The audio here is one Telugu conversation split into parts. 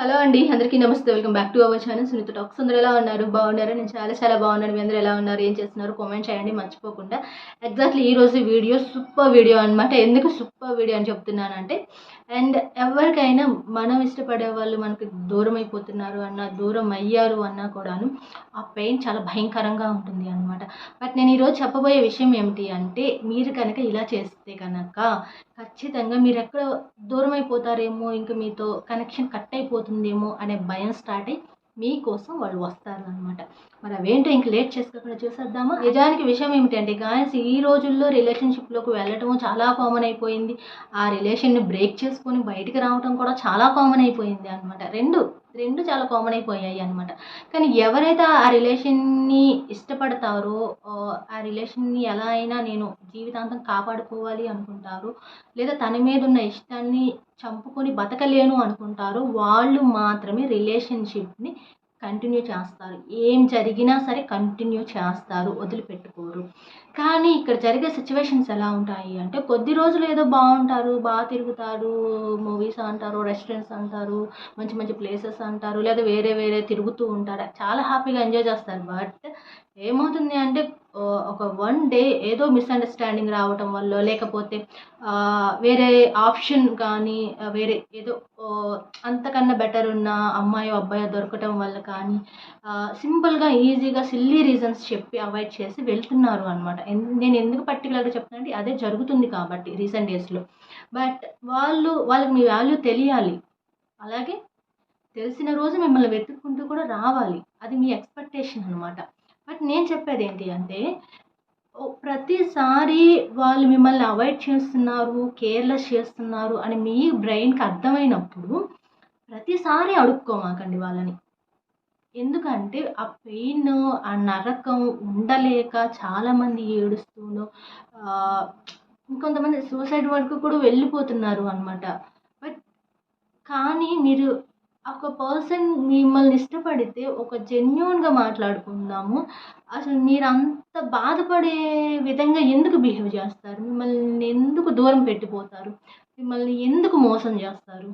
హలో అండి అందరికీ నమస్తే. Welcome back to our channel. Sunitha talks. అందరూ ఎలా ఉన్నారు? బాగున్నారు? నేను చాలా చాలా బాగున్నాను. మీ అందరూ ఎలా ఉన్నారు? ఏం చేస్తున్నారు? కామెంట్ చేయండి మర్చిపోకుండా. ఎగ్జాక్ట్లీ ఈ రోజు వీడియో సూపర్ వీడియో అనమాట ఎందుకు సూపర్ వీడియో అని చెప్తున్నానంటే అండ్ ఎవరికైనా మనం ఇష్టపడే వాళ్ళు మనకి దూరం అయిపోతున్నారు అన్న దూరం అయ్యారు అన్నా కూడాను ఆ పెయిన్ చాలా భయంకరంగా ఉంటుంది అనమాట బట్ నేను ఈరోజు చెప్పబోయే విషయం ఏమిటి అంటే మీరు కనుక ఇలా చేస్తే కనుక ఖచ్చితంగా మీరు ఎక్కడ దూరం అయిపోతారేమో ఇంకా మీతో కనెక్షన్ కట్ అయిపోతుంది అయిపోతుందేమో అనే భయం స్టార్ట్ అయ్యి మీకోసం వాళ్ళు వస్తారు అనమాట మరి అవేంటో ఇంక లేట్ చేసుకోకుండా చూసేద్దామా? నిజానికి విషయం ఏమిటంటే గాయస్ ఈ రోజుల్లో రిలేషన్షిప్లోకి వెళ్ళటం చాలా కామన్ అయిపోయింది. ఆ రిలేషన్ని బ్రేక్ చేసుకొని బయటికి రావటం కూడా చాలా కామన్ అయిపోయింది అనమాట రెండు రెండు చాలా కామన్ అయిపోయాయి అనమాట కానీ ఎవరైతే ఆ రిలేషన్ని ఇష్టపడతారో ఆ, రిలేషన్ని ఎలా అయినా నేను జీవితాంతం కాపాడుకోవాలి అనుకుంటారు. లేదా తన మీద ఉన్న ఇష్టాన్ని చంపుకొని బతకలేను అనుకుంటారు. వాళ్ళు మాత్రమే రిలేషన్షిప్ని కంటిన్యూ చేస్తారు. ఏం జరిగినా సరే కంటిన్యూ చేస్తారు. వదిలిపెట్టుకోరు. కానీ ఇక్కడ జరిగే సిచ్యువేషన్స్ ఎలా ఉంటాయి అంటే కొద్ది రోజులు ఏదో బాగుంటారు బాగా తిరుగుతారు మూవీస్ అంటారు రెస్టారెంట్స్ అంటారు మంచి మంచి ప్లేసెస్ అంటారు లేదా వేరే వేరే తిరుగుతూ ఉంటారు. చాలా హ్యాపీగా ఎంజాయ్ చేస్తారు. బట్ ఏమవుతుంది అంటే ఒక వన్ డే ఏదో మిస్అండర్స్టాండింగ్ రావటం వల్ల లేకపోతే వేరే ఆప్షన్ కానీ వేరే ఏదో అంతకన్నా బెటర్ ఉన్న అమ్మాయి అబ్బాయి దొరకటం వల్ల కానీ సింపుల్గా ఈజీగా సిల్లీ రీజన్స్ చెప్పి అవాయిడ్ చేసి వెళ్తున్నారు అనమాట నేను ఎందుకు పర్టికులర్గా చెప్తానంటే అదే జరుగుతుంది కాబట్టి రీసెంట్ డేస్లో బట్ వాళ్ళు వాళ్ళకి మీ వాల్యూ తెలియాలి. అలాగే తెలిసిన రోజు మిమ్మల్ని వెతుక్కుంటూ కూడా రావాలి. అది మీ ఎక్స్పెక్టేషన్ అనమాట బట్ నేను చెప్పేది ఏంటి అంటే ప్రతిసారి వాళ్ళు మిమ్మల్ని అవాయిడ్ చేస్తున్నారు కేర్లెస్ చేస్తున్నారు అని మీ బ్రెయిన్కి అర్థమైనప్పుడు ప్రతిసారి అడుక్కోమాకండి వాళ్ళని. ఎందుకంటే ఆ పెయిన్ ఆ నరకం ఉండలేక చాలామంది ఏడుస్తూనో ఇంకొంతమంది సూసైడ్ వరకు కూడా వెళ్ళిపోతున్నారు అనమాట బట్ కానీ మీరు ఒక పర్సన్ మిమ్మల్ని ఇష్టపడితే ఒక జెన్యున్గా మాట్లాడుకుందాము. అసలు మీరు అంత బాధపడే విధంగా ఎందుకు బిహేవ్ చేస్తారు? మిమ్మల్ని ఎందుకు దూరం పెట్టిపోతారు? మిమ్మల్ని ఎందుకు మోసం చేస్తారు?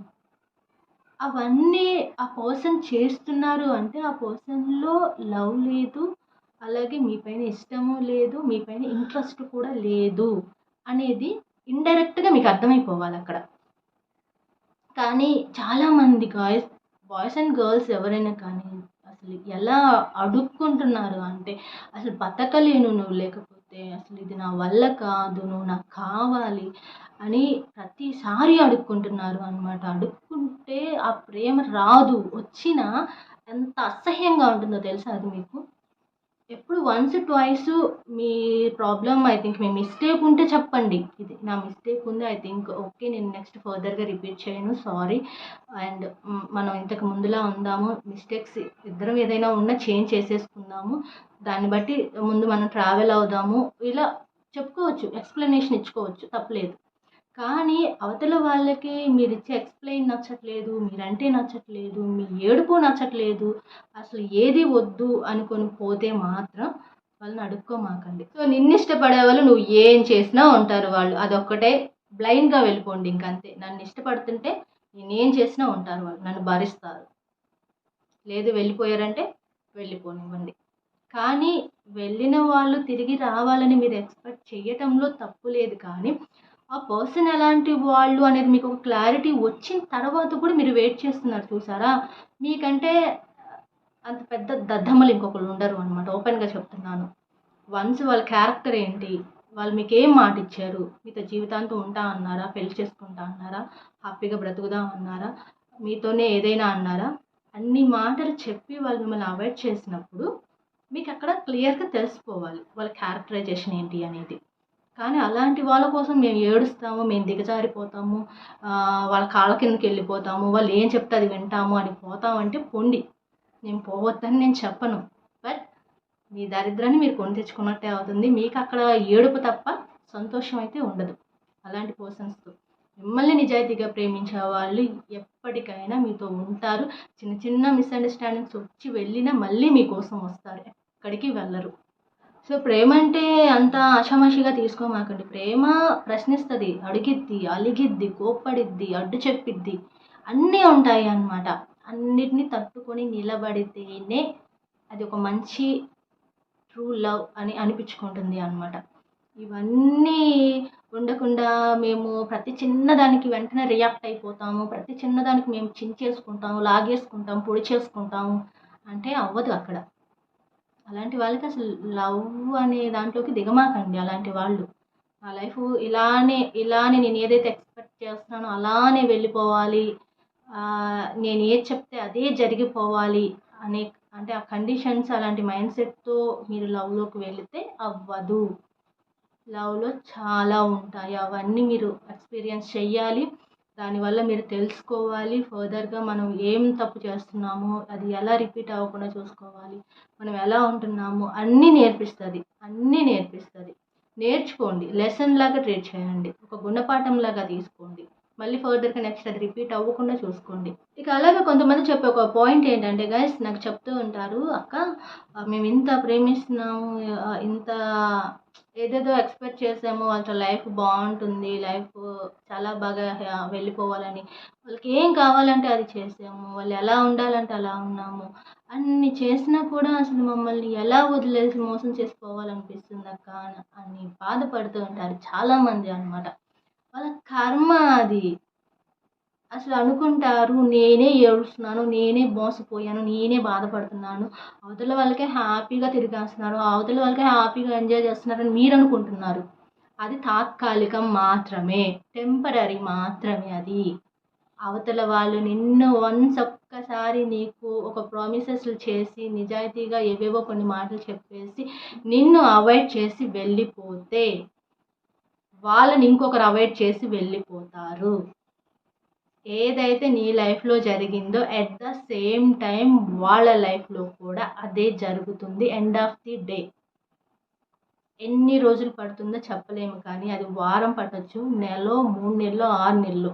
అవన్నీ ఆ పర్సన్ చేస్తున్నారు అంటే ఆ పర్సన్లో లవ్ లేదు అలాగే మీ పైన ఇష్టము లేదు మీ పైన ఇంట్రెస్ట్ కూడా లేదు అనేది ఇండైరెక్ట్గా మీకు అర్థమైపోవాలి అక్కడ. కానీ చాలామంది గాయస్ బాయ్స్ అండ్ గర్ల్స్ ఎవరైనా కానీ అసలు ఎలా అడుక్కుంటున్నారు అంటే అసలు బతకలేను నువ్వు లేకపోతే అసలు ఇది నా వల్ల కాదు నువ్వు నాకు కావాలి అని ప్రతిసారి అడుక్కుంటున్నారు అనమాట అడుక్కుంటే ఆ ప్రేమ రాదు. వచ్చినా ఎంత అసహ్యంగా ఉంటుందో తెలుసా అది మీకు? ఎప్పుడు వన్స్ ట్వైస్ మీ ప్రాబ్లమ్ ఐ థింక్ మీ మిస్టేక్ ఉంటే చెప్పండి. ఇది నా మిస్టేక్ ఉంది ఐ థింక్ ఓకే నేను నెక్స్ట్ ఫర్దర్గా రిపీట్ చేయను సారీ అండ్ మనం ఇంతకు ముందులా ఉందాము మిస్టేక్స్ ఇద్దరం ఏదైనా ఉన్నా చేంజ్ చేసేసుకుందాము. దాన్ని బట్టి ముందు మనం ట్రావెల్ అవుదాము. ఇలా చెప్పుకోవచ్చు ఎక్స్ప్లెనేషన్ ఇచ్చుకోవచ్చు తప్పలేదు. కానీ అవతల వాళ్ళకి మీరు ఇచ్చే ఎక్స్ప్లెయిన్ నచ్చట్లేదు మీరంటే నచ్చట్లేదు మీ ఏడుపు నచ్చట్లేదు అసలు ఏది వద్దు అనుకొని పోతే మాత్రం వాళ్ళని అడుక్కోమాకండి. సో నిన్ను ఇష్టపడే వాళ్ళు నువ్వు ఏం చేసినా ఉంటారు వాళ్ళు. అదొక్కటే బ్లైండ్గా వెళ్ళిపోండి ఇంకంతే. నన్ను ఇష్టపడుతుంటే నేనేం చేసినా ఉంటారు వాళ్ళు. నన్ను భరిస్తారు. లేదు వెళ్ళిపోయారంటే వెళ్ళిపోనివ్వండి. కానీ వెళ్ళిన వాళ్ళు తిరిగి రావాలని మీరు ఎక్స్పెక్ట్ చేయటంలో తప్పు లేదు. కానీ ఆ పర్సన్ ఎలాంటి వాళ్ళు అనేది మీకు ఒక క్లారిటీ వచ్చిన తర్వాత కూడా మీరు వెయిట్ చేస్తున్నారు చూసారా? మీకంటే అంత పెద్ద దద్దమ్మలు ఇంకొకరు ఉండరు అనమాట ఓపెన్గా చెప్తున్నాను. వన్స్ వాళ్ళ క్యారెక్టర్ ఏంటి? వాళ్ళు మీకు ఏం మాట ఇచ్చారు? మీతో జీవితాంతం ఉంటా అన్నారా? పెళ్ళి చేసుకుంటా అన్నారా? హ్యాపీగా బ్రతుకుదాం అన్నారా? మీతోనే ఏదైనా అన్నారా? అన్ని మాటలు చెప్పి వాళ్ళు మిమ్మల్ని అవాయిడ్ చేసినప్పుడు మీకు అక్కడ క్లియర్గా తెలిసిపోవాలి. వాళ్ళ క్యారెక్టరైజేషన్ ఏంటి అనేది. కానీ అలాంటి వాళ్ళ కోసం మేము ఏడుస్తాము మేము దిగజారిపోతాము వాళ్ళ కాళ్ళ కిందకి వెళ్ళిపోతాము వాళ్ళు ఏం చెప్తే అది వింటాము అని పోతామంటే పొండి. నేను పోవద్దని నేను చెప్పను. బట్ మీ దరిద్రాన్ని మీరు కొని తెచ్చుకున్నట్టే అవుతుంది. మీకు అక్కడ ఏడుపు తప్ప సంతోషం అయితే ఉండదు. అలాంటి పర్సన్స్తో మిమ్మల్ని నిజాయితీగా ప్రేమించే వాళ్ళు ఎప్పటికైనా మీతో ఉంటారు. చిన్న చిన్న మిస్అండర్స్టాండింగ్స్ వచ్చి వెళ్ళినా మళ్ళీ మీకోసం వస్తారు. ఎక్కడికి వెళ్ళరు. సో ప్రేమ అంటే అంత ఆషామాషిగా తీసుకోమాకండి. ప్రేమ ప్రశ్నిస్తుంది అడిగిద్ది అలిగిద్ది కోప్పడిద్ది అడ్డు చెప్పిద్ది అన్నీ ఉంటాయి అన్నమాట అన్నిటినీ తట్టుకొని నిలబడితేనే అది ఒక మంచి ట్రూ లవ్ అని అనిపించుకుంటుంది అనమాట ఇవన్నీ ఉండకుండా మేము ప్రతి చిన్నదానికి వెంటనే రియాక్ట్ అయిపోతాము. ప్రతి చిన్నదానికి మేము చించేసుకుంటాము లాగేసుకుంటాము పొడి చేసుకుంటాము అంటే అవ్వదు అక్కడ. అలాంటి వాళ్ళకి అసలు లవ్ అనే దాంట్లోకి దిగమాకండి అలాంటి వాళ్ళు. నా లైఫ్ ఇలానే ఇలానే నేను ఏదైతే ఎక్స్పెక్ట్ చేస్తున్నానో అలానే వెళ్ళిపోవాలి. నేను ఏది చెప్తే అదే జరిగిపోవాలి అనే అంటే ఆ కండిషన్స్ అలాంటి మైండ్ సెట్తో మీరు లవ్లోకి వెళితే అవ్వదు. లవ్లో చాలా ఉంటాయి. అవన్నీ మీరు ఎక్స్పీరియన్స్ చెయ్యాలి. దానివల్ల మీరు తెలుసుకోవాలి. ఫర్దర్గా మనం ఏం తప్పు చేస్తున్నామో అది ఎలా రిపీట్ అవ్వకుండా చూసుకోవాలి. మనం ఎలా ఉంటున్నామో అన్నీ నేర్పిస్తుంది. అన్నీ నేర్పిస్తుంది. నేర్చుకోండి. లెసన్ లాగా ట్రీట్ చేయండి. ఒక గుణపాఠం లాగా తీసుకోండి. మళ్ళీ ఫర్దర్గా నెక్స్ట్ అది రిపీట్ అవ్వకుండా చూసుకోండి. ఇక అలాగే కొంతమంది చెప్పే ఒక పాయింట్ ఏంటంటే గైస్ నాకు చెప్తూ ఉంటారు అక్క మేము ఇంత ప్రేమిస్తున్నాము ఇంత ఏదేదో ఎక్స్పెక్ట్ చేసాము వాళ్ళ లైఫ్ బాగుంటుంది లైఫ్ చాలా బాగా వెళ్ళిపోవాలని. వాళ్ళకి ఏం కావాలంటే అది చేసాము వాళ్ళు ఎలా ఉండాలంటే అలా ఉన్నాము. అన్ని చేసినా కూడా అసలు మమ్మల్ని ఎలా వదిలేసి మోసం చేసుకోవాలనిపిస్తుంది అక్క అని- అని బాధపడుతూ ఉంటారు చాలామంది అన్నమాట. వాళ్ళ కర్మ అది. అసలు అనుకుంటారు నేనే ఏడుస్తున్నాను నేనే మోసపోయాను నేనే బాధపడుతున్నాను. అవతల వాళ్ళకే హ్యాపీగా తిరిగేస్తున్నారు అవతల వాళ్ళకే హ్యాపీగా ఎంజాయ్ చేస్తున్నారని మీరు అనుకుంటున్నారు. అది తాత్కాలికం మాత్రమే టెంపరీ మాత్రమే అది. అవతల వాళ్ళు నిన్ను వన్స్ ఒక్కసారి నీకు ఒక ప్రామిసెస్లు చేసి నిజాయితీగా ఏవేవో కొన్ని మాటలు చెప్పేసి నిన్ను అవాయిడ్ చేసి వెళ్ళిపోతే వాళ్ళని ఇంకొకరు అవాయిడ్ చేసి వెళ్ళిపోతారు. ఏదైతే నీ లైఫ్లో జరిగిందో ఎట్ ద సేమ్ టైం వాళ్ళ లైఫ్లో కూడా అదే జరుగుతుంది. ఎండ్ ఆఫ్ ది డే ఎన్ని రోజులు పడుతుందో చెప్పలేము కానీ అది వారం పట్టొచ్చు. నెల మూడు నెలలో ఆరు నెలలు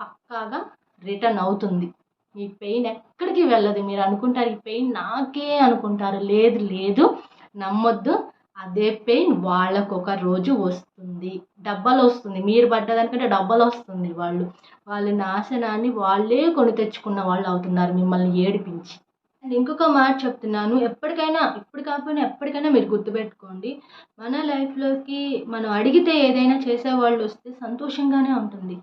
పక్కాగా రిటర్న్ అవుతుంది. మీ పెయిన్ ఎక్కడికి వెళ్ళదు. మీరు అనుకుంటారు ఈ పెయిన్ నాకే అనుకుంటారు. లేదు లేదు నమ్మొద్దు. అదే పెయిన్ వాళ్ళకు ఒక రోజు వస్తుంది. డబ్బలు వస్తుంది మీరు పడ్డదానికంటే డబ్బలు వస్తుంది వాళ్ళు. వాళ్ళ నాశనాన్ని వాళ్ళే కొని తెచ్చుకున్న వాళ్ళు అవుతున్నారు మిమ్మల్ని ఏడిపించి. అండ్ ఇంకొక మాట చెప్తున్నాను. ఎప్పటికైనా ఇప్పుడు కాకపోయినా ఎప్పటికైనా మీరు గుర్తుపెట్టుకోండి. మన లైఫ్లోకి మనం అడిగితే ఏదైనా చేసేవాళ్ళు వస్తే సంతోషంగానే ఉంటుంది.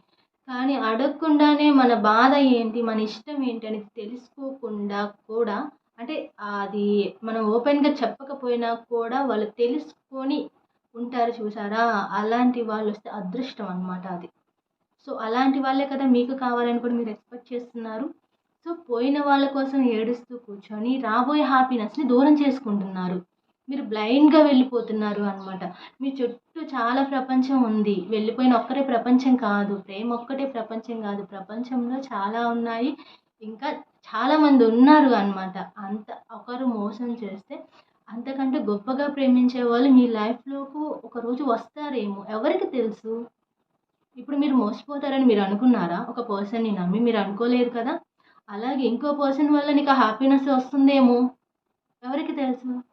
కానీ అడగకుండానే మన బాధ ఏంటి మన ఇష్టం ఏంటి అనేది తెలుసుకోకుండా కూడా అంటే అది మనం ఓపెన్గా చెప్పకపోయినా కూడా వాళ్ళు తెలుసుకొని ఉంటారు చూసారా? అలాంటి వాళ్ళు వస్తే అదృష్టం అనమాట అది. సో అలాంటి వాళ్ళే కదా మీకు కావాలని కూడా మీరు ఎక్స్పెక్ట్ చేస్తున్నారు. సో పోయిన వాళ్ళ కోసం ఏడుస్తూ కూర్చొని రాబోయే హ్యాపీనెస్ని దూరం చేసుకుంటున్నారు. మీరు బ్లైండ్గా వెళ్ళిపోతున్నారు అనమాట మీ చుట్టూ చాలా ప్రపంచం ఉంది. వెళ్ళిపోయిన ఒక్కరే ప్రపంచం కాదు. ప్రేమ ఒక్కటే ప్రపంచం కాదు. ప్రపంచంలో చాలా ఉన్నాయి. ఇంకా చాలామంది ఉన్నారు అనమాట అంత ఒకరు మోసం చేస్తే అంతకంటే గొప్పగా ప్రేమించే వాళ్ళు మీ లైఫ్లోకి ఒకరోజు వస్తారేమో. ఎవరికి తెలుసు? ఇప్పుడు మీరు మోసపోతారని మీరు అనుకున్నారా? ఒక పర్సన్ని నమ్మి మీరు అనుకోలేదు కదా? అలాగే ఇంకో పర్సన్ వల్ల నీకు హ్యాపీనెస్ వస్తుందేమో? ఎవరికి తెలుసు?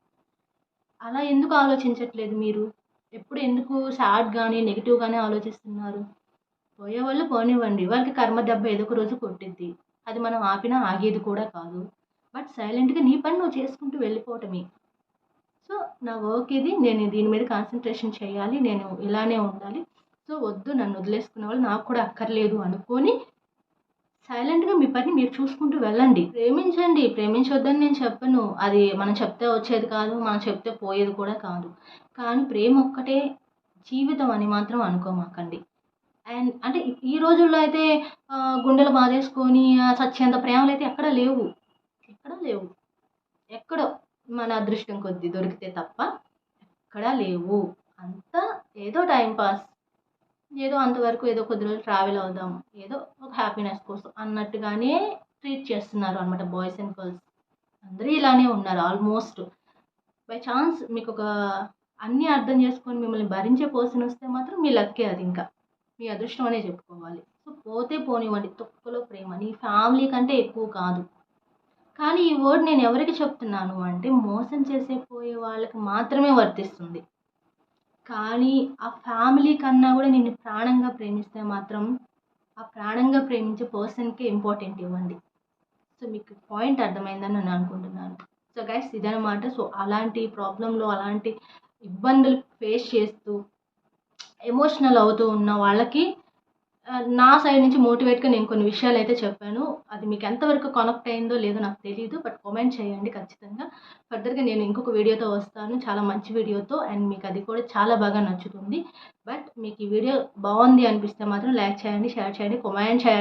అలా ఎందుకు ఆలోచించట్లేదు మీరు? ఎప్పుడు ఎందుకు సాడ్ కానీ నెగిటివ్గానే ఆలోచిస్తున్నారు? పోయేవాళ్ళు పోనివ్వండి. వాళ్ళకి కర్మ దెబ్బ ఏదో ఒక రోజు కొట్టిద్ది. అది మనం ఆపినా ఆగేది కూడా కాదు. బట్ సైలెంట్గా నీ పని నువ్వు చేసుకుంటూ వెళ్ళిపోవటమే. సో నా వర్క్ ఇది. నేను దీని మీద కాన్సన్ట్రేషన్ చేయాలి. నేను ఇలానే ఉండాలి. సో వద్దు నన్ను వదిలేసుకునే వాళ్ళు నాకు కూడా అక్కర్లేదు అనుకొని సైలెంట్గా మీ పని మీరు చూసుకుంటూ వెళ్ళండి. ప్రేమించండి. ప్రేమించొద్దని నేను చెప్పను. అది మనం చెప్తే వచ్చేది కాదు. మనం చెప్తే పోయేది కూడా కాదు. కానీ ప్రేమ ఒక్కటే జీవితం అని మాత్రం అనుకోమాకండి. అండ్ అంటే ఈ- రోజుల్లో అయితే గుండెలు బాధేసుకొని ఆ, సచ్చేంత ప్రేమలు అయితే ఎక్కడా లేవు. ఎక్కడా లేవు. ఎక్కడో మన అదృష్టం కొద్దీ దొరికితే తప్ప ఎక్కడా లేవు. అంతా ఏదో టైం పాస్. ఏదో అంతవరకు ఏదో కొద్ది రోజులు ట్రావెల్ అవుదాం. ఏదో ఒక హ్యాపీనెస్ కోసం అన్నట్టుగానే ట్రీట్ చేస్తున్నారు అనమాట బాయ్స్ అండ్ గర్ల్స్ అందరూ ఇలానే ఉన్నారు ఆల్మోస్ట్ బై ఛాన్స్ మీకు ఒక అన్నీ అర్థం చేసుకొని మిమ్మల్ని భరించే పర్సన్ వస్తే మాత్రం మీ లక్కే అది ఇంకా. మీ అదృష్టం అనే చెప్పుకోవాలి. సో పోతే పోనివ్వండి తొక్కలో ప్రేమ. నీ ఫ్యామిలీ కంటే ఎక్కువ కాదు. కానీ ఈ వర్డ్ నేను ఎవరికి చెప్తున్నాను అంటే మోసం చేసే పోయే వాళ్ళకి మాత్రమే వర్తిస్తుంది. కానీ ఆ ఫ్యామిలీ కన్నా కూడా నేను ప్రాణంగా ప్రేమిస్తే మాత్రం ఆ ప్రాణంగా ప్రేమించే పర్సన్కే ఇంపార్టెంట్ ఇవ్వండి. సో మీకు పాయింట్ అర్థమైందని నేను అనుకుంటున్నాను. సో గైస్ ఇదనమాట సో అలాంటి ప్రాబ్లంలో అలాంటి ఇబ్బందులు ఫేస్ చేస్తూ ఎమోషనల్ అవుతూ ఉన్న వాళ్ళకి నా సైడ్ నుంచి మోటివేట్గా నేను కొన్ని విషయాలు అయితే చెప్పాను. అది మీకు ఎంతవరకు కనెక్ట్ అయిందో లేదో నాకు తెలియదు బట్ కామెంట్ చేయండి ఖచ్చితంగా. ఫర్దర్గా నేను ఇంకొక వీడియోతో వస్తాను చాలా మంచి వీడియోతో అండ్ మీకు అది కూడా చాలా బాగా నచ్చుతుంది. బట్ మీకు ఈ వీడియో బాగుంది అనిపిస్తే మాత్రం లైక్ చేయండి షేర్ చేయండి కామెంట్ చేయండి.